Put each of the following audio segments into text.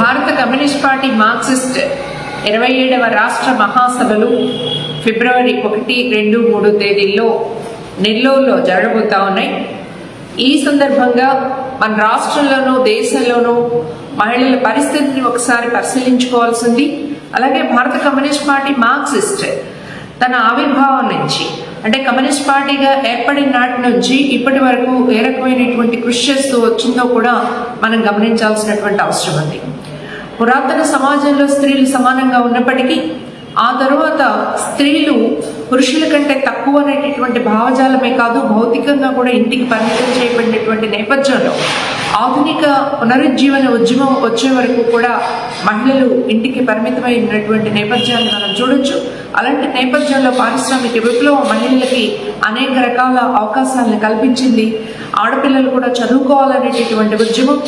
భారత communist party Marxist ఇరవై ఏడవ రాష్ట్ర మహాసభలు ఫిబ్రవరి ఒకటి రెండు మూడు తేదీల్లో నెల్లూరులో జరగబోతా ఉన్నాయి. ఈ సందర్భంగా మన రాష్ట్రంలోనూ దేశంలోనూ మహిళల పరిస్థితిని ఒకసారి పరిశీలించుకోవాల్సింది అలాగే భారత కమ్యూనిస్ట్ పార్టీ మార్క్సిస్ట్ తన ఆవిర్భావం నుంచి. అంటే కమ్యూనిస్ట్ పార్టీగా ఏర్పడిన నాటి నుంచి ఇప్పటి వరకు ఏ రకమైనటువంటి కృషి చేస్తూ వచ్చిందో కూడా మనం గమనించాల్సినటువంటి అవసరం ఉంది. పురాతన సమాజంలో స్త్రీలు సమానంగా ఉన్నప్పటికీ ఆ తరువాత స్త్రీలు పురుషుల కంటే తక్కువ అనేటటువంటి భావజాలమే కాదు భౌతికంగా కూడా ఇంటికి పరిమితం చేయబడినటువంటి నేపథ్యంలో ఆధునిక పునరుజ్జీవన ఉద్యమం వచ్చే వరకు కూడా మహిళలు ఇంటికి పరిమితమైనటువంటి నేపథ్యాన్ని మనం చూడొచ్చు. అలాంటి నేపథ్యంలో పారిశ్రామిక విప్లవం మహిళలకి అనేక రకాల అవకాశాలను కల్పించింది. ఆడపిల్లలు కూడా చదువుకోవాలనేటటువంటి ఉద్యమం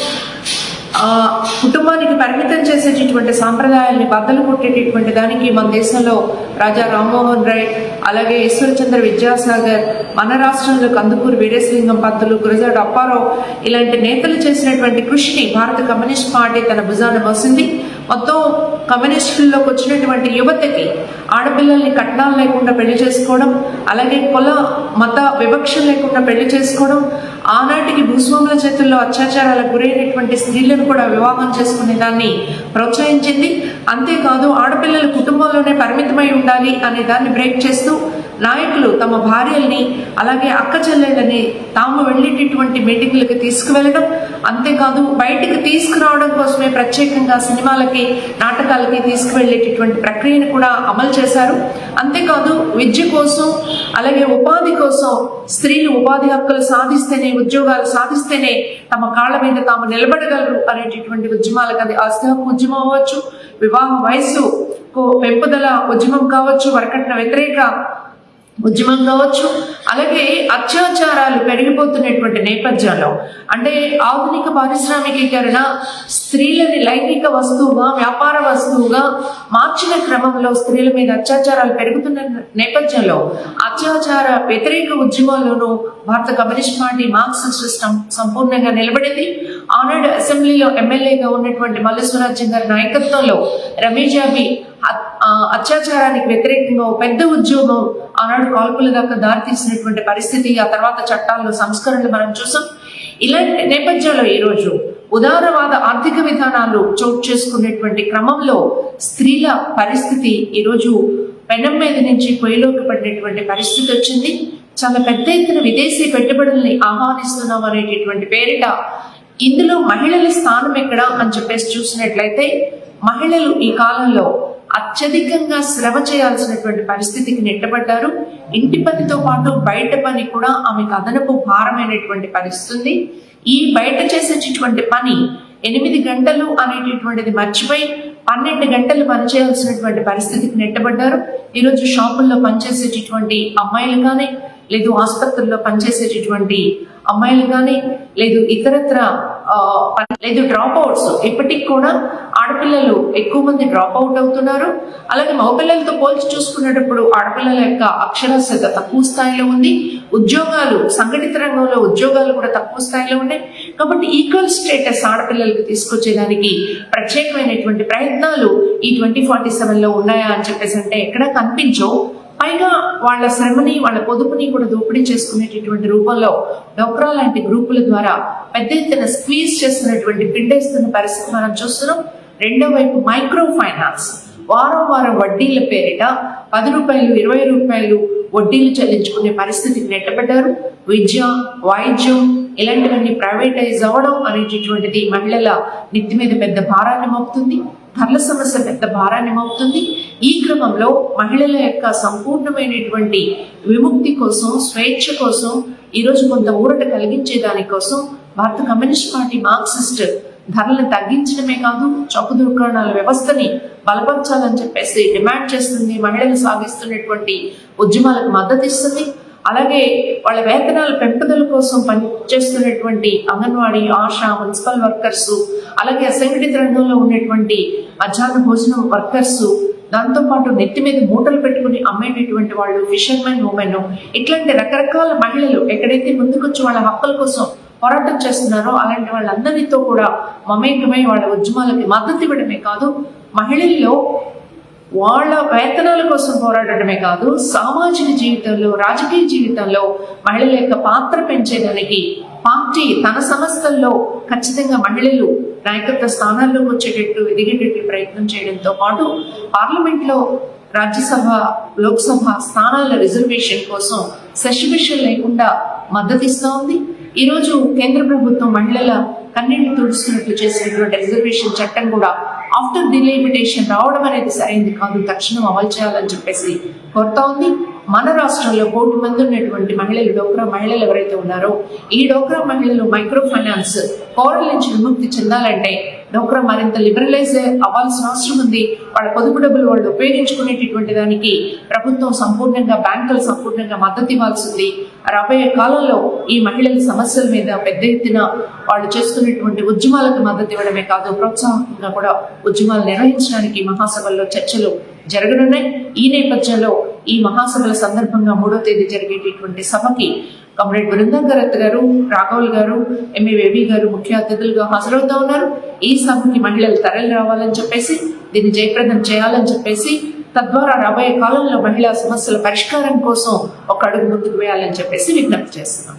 కుటుంబానికి పరిమితం చేసేటటువంటి సాంప్రదాయాల్ని బద్దలు కొట్టేటటువంటి దానికి మన దేశంలో రాజా రామ్మోహన్ రాయ్ అలాగే ఈశ్వరచంద్ర విద్యాసాగర్ మన రాష్ట్రంలో కందుకూరు వీరేశలింగం పంతులు గురజాడు అప్పారావు ఇలాంటి నేతలు చేసినటువంటి కృషిని భారత కమ్యూనిస్ట్ పార్టీ తన భుజాన మోసింది. మొత్తం కమ్యూనిస్టుల్లోకి వచ్చినటువంటి యువతకి ఆడపిల్లల్ని కట్నాలు లేకుండా పెళ్ళి చేసుకోవడం అలాగే కుల మత వివక్ష లేకుండా పెళ్ళి చేసుకోవడం ఆనాటికి భూస్వాముల చేతుల్లో అత్యాచారాలకు గురైనటువంటి స్త్రీలను కూడా వివాహం చేసుకునే దాన్ని ప్రోత్సహించింది. అంతేకాదు ఆడపిల్లల కుటుంబంలోనే పరిమితమై ఉండాలి అనే దాన్ని బ్రేక్ చేస్తూ నాయకులు తమ భార్యల్ని అలాగే అక్క చెల్లెళ్ళని తాము వెళ్ళేటటువంటి మీటింగ్లకు తీసుకువెళ్ళడం అంతేకాదు బయటికి తీసుకురావడం కోసమే ప్రత్యేకంగా సినిమాలకి నాటకాలకి తీసుకువెళ్ళేటటువంటి ప్రక్రియను కూడా అమలు చేశారు. అంతేకాదు విద్య కోసం అలాగే ఉపాధి కోసం స్త్రీలు ఉపాధి హక్కులు సాధిస్తేనే ఉద్యోగాలు సాధిస్తేనే తమ కాళ్ళ మీద తాము నిలబడగలరు అనేటటువంటి ఉద్యమాలకు అది ఆస్తి హక్కు ఉద్యమం అవ్వచ్చు. వివాహ వయస్సు పెంపుదల ఉద్యమం కావచ్చు. వరకట్న వ్యతిరేక ఉద్యమం కావచ్చు అలాగే అత్యాచారాలు పెరిగిపోతున్నటువంటి నేపథ్యంలో అంటే ఆధునిక పారిశ్రామికీకరణ స్త్రీలని లైంగిక వస్తువుగా వ్యాపార వస్తువుగా మార్చిన క్రమంలో స్త్రీల మీద అత్యాచారాలు పెరుగుతున్న నేపథ్యంలో అత్యాచార వ్యతిరేక ఉద్యమాల్లోనూ భారత కమ్యూనిస్ట్ పార్టీ మార్క్సిస్ట్ సిస్టమ్ సంపూర్ణంగా నిలబడింది. ఆనాడు అసెంబ్లీలో ఎమ్మెల్యేగా ఉన్నటువంటి మల్లేశ్వరాజ్యం గారి నాయకత్వంలో రమేజాబి అత్యాచారానికి వ్యతిరేకంగా పెద్ద ఉద్యోగం ఆనాడు కాల్పుల దాకా దారితీసినటువంటి పరిస్థితి ఆ తర్వాత చట్టాల్లో సంస్కరణలు మనం చూసాం. ఇలాంటి నేపథ్యంలో ఈరోజు ఉదారవాద ఆర్థిక విధానాలు చోటు చేసుకునేటువంటి క్రమంలో స్త్రీల పరిస్థితి ఈరోజు పెనం మీద నుంచి పొయ్యిలోకి పడినటువంటి పరిస్థితి వచ్చింది. చాలా పెద్ద ఎత్తున విదేశీ పెట్టుబడుల్ని ఆహ్వానిస్తున్నాం అనేటటువంటి పేరిట ఇందులో మహిళల స్థానం ఎక్కడ అని చెప్పేసి చూసినట్లయితే మహిళలు ఈ కాలంలో అత్యధికంగా శ్రమ చేయాల్సినటువంటి పరిస్థితికి నెట్టబడ్డారు. ఇంటి పనితో పాటు బయట పని కూడా ఆమెకు అదనపు భారమైనటువంటి పరిస్థితి ఈ బయట చేసేటటువంటి పని ఎనిమిది గంటలు అనేటటువంటిది మర్చిపోయి పన్నెండు గంటలు పనిచేయాల్సినటువంటి పరిస్థితికి నెట్టబడ్డారు. ఈరోజు షాపుల్లో పనిచేసేటటువంటి అమ్మాయిలు కానీ లేదు ఆసుపత్రుల్లో పనిచేసేటటువంటి అమ్మాయిలు కానీ లేదు ఇతరత్ర లేదు డ్రాప్ అవుట్స్ ఇప్పటికి కూడా ఆడపిల్లలు ఎక్కువ మంది డ్రాప్ అవుట్ అవుతున్నారు. అలాగే మగపిల్లలతో పోల్చి చూసుకునేటప్పుడు ఆడపిల్లల యొక్క అక్షరాస్యత తక్కువ స్థాయిలో ఉంది. ఉద్యోగాలు సంఘటిత రంగంలో ఉద్యోగాలు కూడా తక్కువ స్థాయిలో ఉన్నాయి. కాబట్టి ఈక్వల్ స్టేటస్ ఆడపిల్లలకు తీసుకొచ్చేదానికి ప్రత్యేకమైనటువంటి ప్రయత్నాలు ఈ ట్వంటీ ఫార్టీ సెవెన్లో ఉన్నాయా అని చెప్పేసి అంటే ఎక్కడా కనిపించవు. పైగా వాళ్ళ శ్రమని వాళ్ళ పొదుపుని కూడా దోపిడీ చేసుకునేటటువంటి రూపంలో డోక్రా లాంటి గ్రూపుల ద్వారా పెద్ద ఎత్తున స్క్వీజ్ చేస్తున్నటువంటి పిండేస్తున్న పరిస్థితి మనం చూస్తున్నాం. రెండో వైపు మైక్రో ఫైనాన్స్ వారం వారం వడ్డీల పేరిట పది రూపాయలు ఇరవై రూపాయలు వడ్డీలు చెల్లించుకునే పరిస్థితికి నెట్టబడ్డారు. విద్య వాయిద్యం ఇలాంటివన్నీ ప్రైవేటైజ్ అవ్వడం అనేటటువంటిది మహిళల నెత్తి మీద పెద్ద భారాన్ని మోపుతుంది. ధరల సమస్య పెద్ద భారాన్ని మోపుతుంది. ఈ క్రమంలో మహిళల యొక్క సంపూర్ణమైనటువంటి విముక్తి కోసం స్వేచ్ఛ కోసం ఈరోజు కొంత ఊరట కలిగించే దానికోసం భారత కమ్యూనిస్ట్ పార్టీ మార్క్సిస్ట్ ధరలను తగ్గించడమే కాదు చౌక దుకాణాల వ్యవస్థని బలపరచాలని చెప్పేసి డిమాండ్ చేస్తుంది మహిళలు సాగిస్తున్నటువంటి ఉద్యమాలకు మద్దతు ఇస్తుంది. అలాగే వాళ్ళ వేతనాల పెంపుదల కోసం పనిచేస్తున్నటువంటి అంగన్వాడీ ఆశా మున్సిపల్ వర్కర్స్ అలాగే అసంఘటిత రంగంలో ఉన్నటువంటి మధ్యాహ్న భోజనం వర్కర్స్ దాంతోపాటు నెత్తి మీద మూటలు పెట్టుకుని అమ్మేటటువంటి వాళ్ళు ఫిషర్మెన్ ఉమెన్ ఇట్లాంటి రకరకాల మహిళలు ఎక్కడైతే ముందుకొచ్చి వాళ్ళ హక్కుల కోసం పోరాటం చేస్తున్నారో అలాంటి వాళ్ళందరితో కూడా మమేకమై వాళ్ళ ఉద్యమాలకి మద్దతు ఇవ్వడమే కాదు మహిళల్లో వాళ్ళ వేతనాల కోసం పోరాడటమే కాదు సామాజిక జీవితంలో రాజకీయ జీవితంలో మహిళల యొక్క పాత్ర పెంచేదానికి పార్టీ తన సంస్థల్లో ఖచ్చితంగా మహిళలు నాయకత్వ స్థానాల్లోకి వచ్చేటట్టు ఎదిగేటట్టు ప్రయత్నం చేయడంతో పాటు పార్లమెంట్లో రాజ్యసభ లోక్సభ స్థానాల రిజర్వేషన్ కోసం సెషబిషన్ లేకుండా మద్దతిస్తూ ఉంది ఈరోజు కేంద్ర ప్రభుత్వం మహిళల కన్నీళ్ళు తుడుస్తున్నట్లు చేసినటువంటి రిజర్వేషన్ చట్టం కూడా ఆఫ్టర్ డిలిమిటేషన్ రావడం అనేది సరైంది కాదు. తక్షణం అమలు చేయాలని చెప్పేసి కోరుతా ఉంది. మన రాష్ట్రంలో కోటి మంది ఉన్నటువంటి మహిళలు డోక్రా మహిళలు ఎవరైతే ఉన్నారో ఈ డోక్రా మహిళలు మైక్రో ఫైనాన్స్ కోరల నుంచి విముక్తి చెందాలంటే డోక్రా మరింత లిబరలైజ్ అవ్వాల్సిన అవసరం ఉంది. వాళ్ళ పొదుపు డబ్బులు వాళ్ళు ఉపయోగించుకునేటటువంటి దానికి ప్రభుత్వం సంపూర్ణంగా బ్యాంకులు సంపూర్ణంగా మద్దతు ఇవ్వాల్సింది. రాబోయే కాలంలో ఈ మహిళల సమస్యల మీద పెద్ద ఎత్తున వాళ్ళు చేస్తున్నటువంటి ఉద్యమాలకు మద్దతు ఇవ్వడమే కాదు ప్రోత్సాహంగా కూడా ఉద్యమాలు నిర్వహించడానికి మహాసభల్లో చర్చలు జరగనున్నాయి. ఈ నేపథ్యంలో ఈ మహాసభల సందర్భంగా మూడో తేదీ జరిగేటటువంటి సభకి కమ్రేడ్ బృందంగరత్ గారు రాఘవల్ గారు ఎంఏ వేవి గారు ముఖ్య అతిథులుగా హాజరవుతా ఉన్నారు. ఈ సభకి మహిళలు తరలి రావాలని చెప్పేసి దీన్ని జయప్రదం చేయాలని చెప్పేసి తద్వారా రాబోయే కాలంలో మహిళా సమస్యల పరిష్కారం కోసం ఒక అడుగు ముందుకు వేయాలని చెప్పేసి విజ్ఞప్తి చేస్తున్నాం.